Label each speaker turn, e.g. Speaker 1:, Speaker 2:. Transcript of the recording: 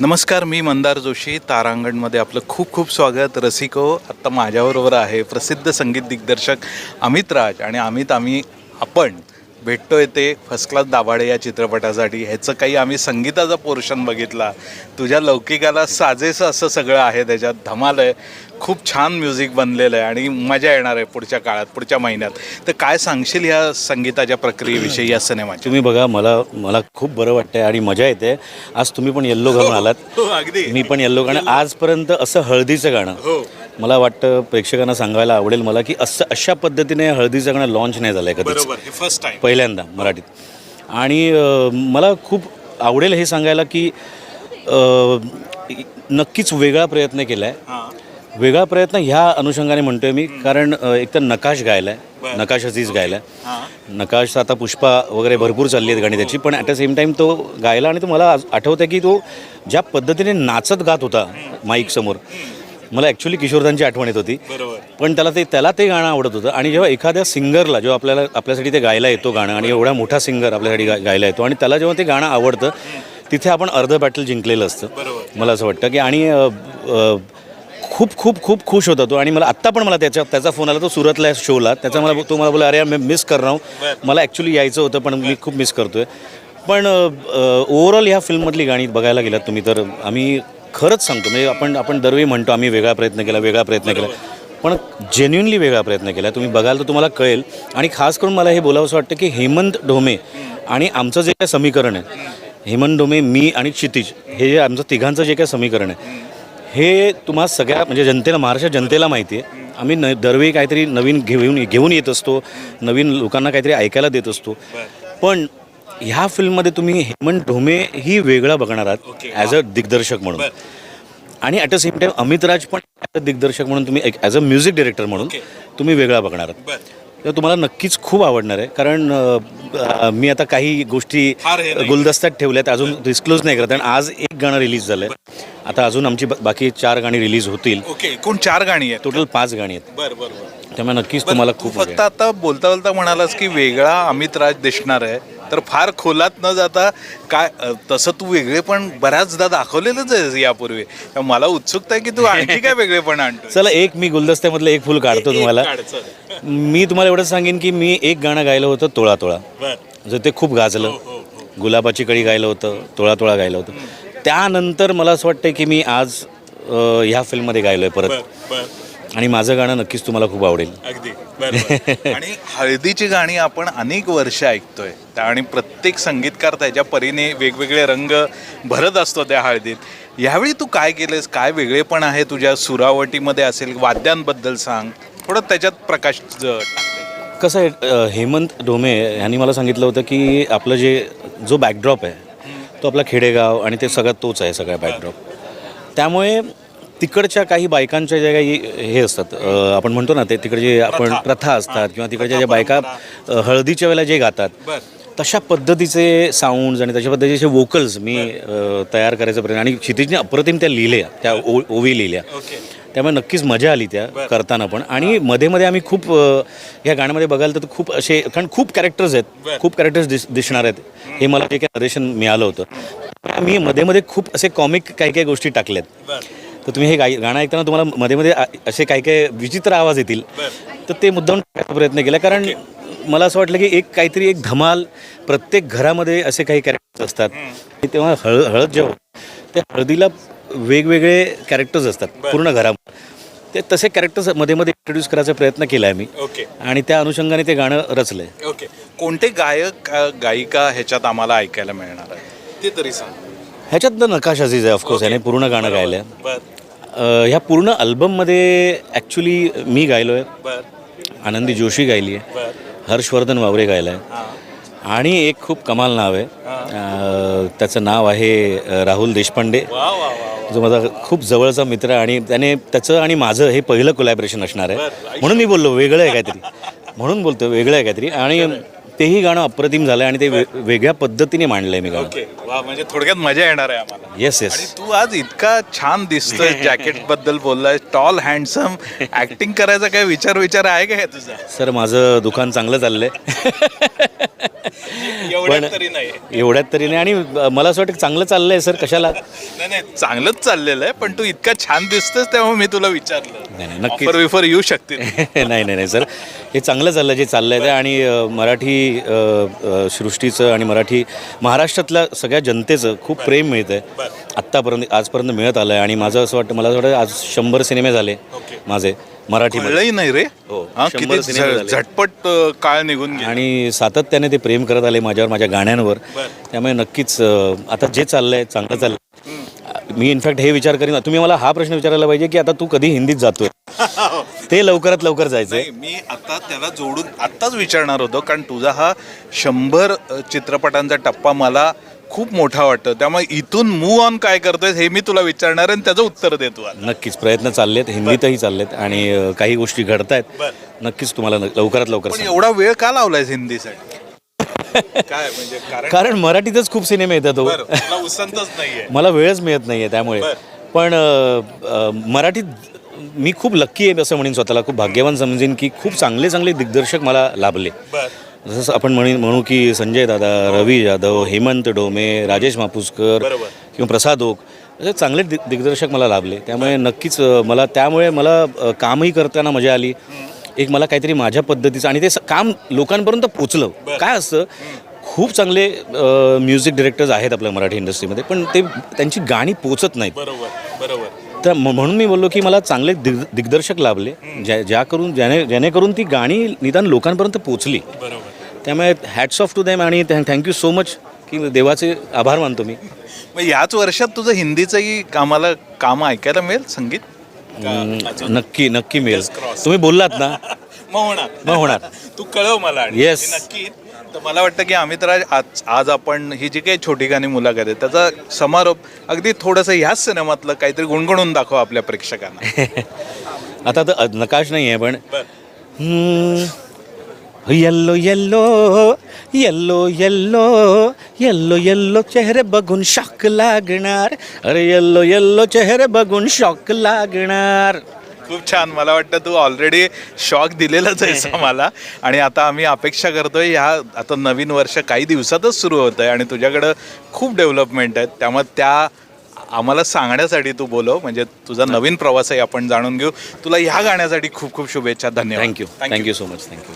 Speaker 1: नमस्कार मी मंदार जोशी तारांगणमध्ये आपलं खूप खूप स्वागत. रसिको आत्ता माझ्याबरोबर आहे प्रसिद्ध संगीत दिग्दर्शक अमित राज आणि अमित आम्ही आपण भेटतोय ते फर्स्ट क्लास दाभाडे या चित्रपटासाठी. ह्याचं काही आम्ही संगीताचा पोर्शन बघितला. तुझ्या लौकिकाला साजेसं असं सगळं आहे त्याच्यात धमाल आहे. खूप छान म्युझिक बनलेलं आहे आणि मजा येणार आहे पुढच्या काळात पुढच्या महिन्यात. तर काय सांगशील ह्या संगीताच्या प्रक्रियेविषयी या सिनेमाच्या?
Speaker 2: तुम्ही बघा मला मला खूप बरं वाटतंय आणि मजा येते. आज तुम्ही पण येल्लो घालून आलात.
Speaker 1: हो अगदी.
Speaker 2: मी पण येल्लो गाणं आजपर्यंत असं हळदीचं गाणं
Speaker 1: हो.
Speaker 2: मला वाटतं प्रेक्षकांना सांगायला आवडेल मला की असं अशा पद्धतीने हळदीचं गाणं लॉन्च नाही झालं आहे कधीच.
Speaker 1: बरोबर हे फर्स्ट टाइम
Speaker 2: पहिल्यांदा मराठीत. आणि अं, मला खूप आवडेल हे सांगायला की अं, नक्कीच वेगळा प्रयत्न केला आहे
Speaker 1: हां.
Speaker 2: वेगळा प्रयत्न ह्या अनुषंगाने म्हणतोय मी कारण अं, एक तर नकाश गायला आहे नकाश अजीज गायला आहे
Speaker 1: हां.
Speaker 2: नकाश आता पुष्पा वगैरे भरपूर चालली आहेत गाणी त्याची पण ॲट द सेम टाईम तो गायला आणि तो मला आज आठवतं की तो ज्या पद्धतीने नाचत गात होता माईक समोर मला ॲक्च्युली किशोरदांची आठवण येत होती. पण त्याला ते त्याला ते गाणं आवडत होतं. आणि जेव्हा एखाद्या सिंगरला जेव्हा आपल्याला आपल्यासाठी ते गायला येतो गाणं आणि एवढा मोठा सिंगर आपल्यासाठी गा गायला येतो आणि त्याला जेव्हा ते गाणं आवडतं तिथे आपण अर्ध बॅटल जिंकलेलं असतं. मला असं वाटतं की आणि खूप खूप खूप खुश होता तो. आणि मला आत्ता पण मला त्याच्या त्याचा फोन आला तो सुरतला आहे शोला त्याचा मला तो मला बोला अरे मी मिस कर रहा हूं. मला ॲक्च्युली यायचं होतं पण मी खूप मिस करतोय. पण ओव्हरऑल ह्या फिल्ममधली गाणी बघायला गेलात तुम्ही तर आम्ही खरंच सांगतो म्हणजे आपण आपण दरवेळी म्हणतो आम्ही वेगळा प्रयत्न केला वेगळा प्रयत्न केला. पण जेन्युनली वेगळा प्रयत्न केला. तुम्ही बघाल तर तुम्हाला कळेल. आणि खास करून मला हे बोलावंसं वाटतं की हेमंत ढोमे आणि आमचं जे काय समीकरण आहे हेमंत डोमे मी आणि क्षितिज हे जे आमचं तिघांचं जे काय समीकरण आहे हे तुम्हा सगळ्या म्हणजे जनतेला महाराष्ट्र जनतेला माहिती आहे. आम्ही न दरवेळी काहीतरी नवीन घेऊन घेऊन येत असतो नवीन लोकांना काहीतरी ऐकायला देत असतो. पण ह्या फिल्ममध्ये तुम्ही हेमंत ढोमे ही वेगळा बघणार आहात ॲज अ दिग्दर्शक म्हणून. आणि at the same time Amit Raj पण ॲज अ दिग्दर्शक म्हणून तुम्ही ॲज अ म्युझिक डिरेक्टर म्हणून तुम्ही वेगळा बघणार आहात. तर तुम्हाला नक्कीच खूप आवडणार आहे. कारण अ, अ, मी आता काही गोष्टी. गुलदस्त्यात ठेवल्यात अजून डिस्क्लोज नाही करत. आणि आज एक गाणं रिलीज झालं आहे आता अजून आमची बा- बाकी चार गाणी रिलीज होतील.
Speaker 1: ओके एकूण चार गाणी आहेत.
Speaker 2: टोटल पाच गाणी आहेत.
Speaker 1: बर बर बर.
Speaker 2: त्यामुळे नक्कीच तुम्हाला खूप
Speaker 1: फक्त आता बोलता बोलता म्हणालास की वेगळा अमित राज दिसणार आहे. तर फार खोलात न जाता काय तसं तू वेगळे पण बऱ्याचदा दाखवलेलंच आहे यापूर्वी. मला उत्सुकता आहे की तू आणखी काय वेगळेपण आणतो
Speaker 2: येईल. चला एक मी गुलदस्त्यामधलं एक फुल काढतो तुम्हाला. मी तुम्हाला एवढंच सांगेन की मी एक गाणं गायलं होतं तोळा तोळा जर ते खूप गाजलं.
Speaker 1: हो,
Speaker 2: गुलाबाची कळी गायलं होतं तोळा तोळा गायलं होतं. त्यानंतर मला असं वाटतं की मी आज ह्या फिल्ममध्ये गायलो आहे परत आणि माझं गाणं नक्कीच तुम्हाला खूप आवडेल.
Speaker 1: अगदी आणि हळदीची गाणी आपण अनेक वर्ष ऐकतोय. त्या आणि प्रत्येक संगीतकार त्याच्या परीने वेगवेगळे रंग भरत असतो त्या हळदीत. यावेळी तू काय केलंस? काय वेगळेपण आहे तुझ्या सुरावटीमध्ये असेल? वाद्यांबद्दल सांग. थोडं त्याच्यात प्रकाश.
Speaker 2: कसं आहे अ, हेमंत डोमे यांनी मला सांगितलं होतं की आपलं जे जो बॅकड्रॉप आहे तो आपला खेडेगाव आणि ते सगळं तोच आहे सगळा बॅकड्रॉप त्यामुळे तिकडच्या काही बायकांच्या ज्या काही हे असतात आपण म्हणतो ना ते तिकडचे आपण प्रथा. असतात किंवा तिकडच्या ज्या बायका हळदीच्या वेळेला जे गातात तशा पद्धतीचे साऊंड्स आणि तशा पद्धतीचे वोकल्स मी तयार करायचा प्रयत्न आणि क्षितिजने अप्रतिम त्या लिहिल्या त्या ओ ओवी लिहिल्या. त्यामुळे नक्कीच मजा आली त्या करताना पण. आणि मध्ये मध्ये आम्ही खूप अ, या गाण्यामध्ये बघाल तर खूप असे कारण खूप कॅरेक्टर्स आहेत. खूप कॅरेक्टर्स दिस दिसणार आहेत. हे मला जे काही नरेशन मिळालं होतं. मी मध्ये मध्ये खूप असे कॉमिक काही काही गोष्टी टाकल्यात. तर तुम्ही हे गाई गाणं ऐकताना तुम्हाला मध्ये मध्ये असे काही काही विचित्र आवाज येतील. तर ते मुद्दाम टाकायचा प्रयत्न केला. कारण मला असं वाटलं की एक काहीतरी एक धमाल प्रत्येक घरामध्ये असे काही कॅरेक्टर्स असतात. की तेव्हा हळ हळद जेव्हा त्या हळदीला वेगवेगळे कॅरेक्टर्स असतात. पूर्ण घरामध्ये. ते तसे कॅरेक्टर्समध्ये मध्ये इंट्रोड्यूस करायचा प्रयत्न केला आहे मी.
Speaker 1: ओके.
Speaker 2: आणि त्या अनुषंगाने ते गाणं रचलं आहे
Speaker 1: ओके. कोणते गायक गायिका ह्याच्यात आम्हाला ऐकायला मिळणार आहे ते तरी सांग.
Speaker 2: ह्याच्यात नकाश अजीज आहे ऑफकोर्स याने पूर्ण गाणं गायलं ह्या पूर्ण अल्बममध्ये ॲक्च्युली मी गायलो आहे आनंदी जोशी गायली आहे. हर्षवर्धन वावरे गायला आहे आणि एक खूप कमाल नाव आहे. अं, त्याचं नाव आहे अं, राहुल देशपांडे. जो माझा खूप जवळचा मित्र आहे आणि त्याने त्याचं आणि माझं हे पहिलं कोलॅबरेशन असणार आहे. म्हणून मी बोललो वेगळं आहे काहीतरी. म्हणून बोलतो वेगळं आहे काहीतरी. आणि तेही गाणं अप्रतिम झालं आणि ते वे वेगळ्या पद्धतीने मांडलं आहे मी गाणं.
Speaker 1: ओके. वा म्हणजे थोडक्यात मजा येणार आहे आम्हाला.
Speaker 2: येस
Speaker 1: आणि
Speaker 2: येस
Speaker 1: तू आज इतका छान दिसतोय जॅकेटबद्दल बोललाय टॉल हँडसम ऍक्टिंग करायचा काय विचार विचार आहे का हे तुझा?
Speaker 2: सर माझं दुकान चांगलं चाललंय.
Speaker 1: एवढ्यात तरी नाही.
Speaker 2: एवढ्यात तरी नाही. आणि मला असं वाटतं चांगलं चाललंय सर कशाला?
Speaker 1: नाही नाही चांगलंच चाललेलं आहे पण तू इतका छान दिसतोस तेव्हा मी तुला विचारलं.
Speaker 2: नाही नाही
Speaker 1: ऑफर विफर येऊ शकतील.
Speaker 2: नाही नाही नाही सर. हे चांगलं चाललं जे चाललंय ते. आणि अ, मराठी अ, अ, सृष्टीचं आणि मराठी महाराष्ट्रातल्या सगळ्या जनतेचं खूप प्रेम मिळतं आहे आत्तापर्यंत आजपर्यंत मिळत आलं आहे आणि माझं असं वाटतं मला असं वाटतं आज शंभर सिनेमे झाले माझे. मराठीमध्ये.
Speaker 1: कळलंही नाही रे.
Speaker 2: हो,
Speaker 1: हा,
Speaker 2: शंभर
Speaker 1: किती
Speaker 2: सिनेमे
Speaker 1: झ-
Speaker 2: झाले.
Speaker 1: झटपट अ, काळ निघून गेला.
Speaker 2: आणि सातत्याने ते प्रेम करत आले माझ्यावर माझ्या गाण्यांवर. त्यामुळे नक्कीच अ, आता जे चाललंय चांगलं चाललंय. मी इनफॅक्ट हे विचार करीन. तुम्ही मला हा प्रश्न विचारायला पाहिजे की आता तू कधी हिंदीत जातोय? ते लवकरात लवकर जायचंय.
Speaker 1: नाही मी आता त्याला जोडून आत्ताच विचारणार होतो कारण तुझा हा शंभर अ, चित्रपटांचा टप्पा मला खूप मोठा वाटतो. त्यामुळे इथून मूव ऑन काय करतोय हे मी तुला विचारणार आहे आणि त्याचं उत्तर देतो.
Speaker 2: नक्कीच प्रयत्न चाललेत हिंदीतही चाललेत आणि अ, काही गोष्टी घडतायत. नक्कीच तुम्हाला न- लवकरात लवकर
Speaker 1: पण
Speaker 2: सांगेन.
Speaker 1: एवढा वेळ का लावलायस हिंदीसाठी? काय म्हणजे कारण
Speaker 2: कारण मराठीतच खूप सिनेमे येतात हो.
Speaker 1: बरं, तुला उसंतच नाहीये.
Speaker 2: मला वेळच मिळत नाहीये त्यामुळे. पण अ, अ, मराठीत मी खूप लक्की आहे असं म्हणेन स्वतःला खूप भाग्यवान समजेन की खूप चांगले चांगले दिग्दर्शक मला लाभले.
Speaker 1: बर.
Speaker 2: जसं आपण म्हणेन म्हणू की संजय दादा रवी जाधव हेमंत डोमे राजेश मापुसकर. किंवा प्रसाद ओक असे चांगले दि दिग्दर्शक मला लाभले. त्यामुळे नक्कीच मला त्यामुळे मला कामही करताना मजा आली. एक मला काहीतरी माझ्या पद्धतीचं आणि ते काम लोकांपर्यंत पोचलं. काय असतं खूप चांगले म्युझिक डिरेक्टर्स आहेत आपल्या मराठी इंडस्ट्रीमध्ये पण ते त्यांची गाणी पोचत नाहीत.
Speaker 1: बरोबर बरोबर.
Speaker 2: तर म्हणून मी बोललो की मला चांगले दिग दिग्दर्शक लाभले. ज्या ज्या करून ज्याने जेणेकरून ती गाणी निदान लोकांपर्यंत पोचली.
Speaker 1: बरोबर.
Speaker 2: त्यामुळे हॅट्स ऑफ टू देम आणि थँक्यू सो मच की देवाचे आभार मानतो मी.
Speaker 1: मग याच वर्षात तुझं हिंदीचंही कामाला काम ऐकायला मिळेल संगीत?
Speaker 2: नक्की नक्की मिळेल. तुम्ही बोललात ना.
Speaker 1: मग होणार.
Speaker 2: मग होणार.
Speaker 1: तू कळव मला. मी नक्की तर मला वाटतं की अमित राज आज आज आपण ही जी काही छोटी गाणी मुलाखत आहे त्याचा समारोप अगदी थोडंसं ह्याच सिनेमातलं काहीतरी गुणगुणून दाखव आपल्या प्रेक्षकांना.
Speaker 2: आता तर नकाश नाही आहे पण yellow yellow yellow yellow yellow yellow चेहरे बघून शॉक लागणार. अरे येल्लो येल्लो चेहरे बघून शॉक लागणार.
Speaker 1: खूप छान. मला वाटतं तू ऑलरेडी शॉक दिलेलाच आहेस आम्हाला. आणि आता आम्ही अपेक्षा करतोय ह्या आता नवीन वर्ष काही दिवसातच सुरू होत आहे आणि तुझ्याकडं खूप डेव्हलपमेंट आहेत. त्यामुळे त्या आम्हाला सांगण्यासाठी तू बोलव. म्हणजे तुझा नवीन प्रवासही आपण जाणून घेऊ. तुला ह्या गाण्यासाठी खूप खूप शुभेच्छा. धन्यवाद.
Speaker 2: Thank you thank you so much thank you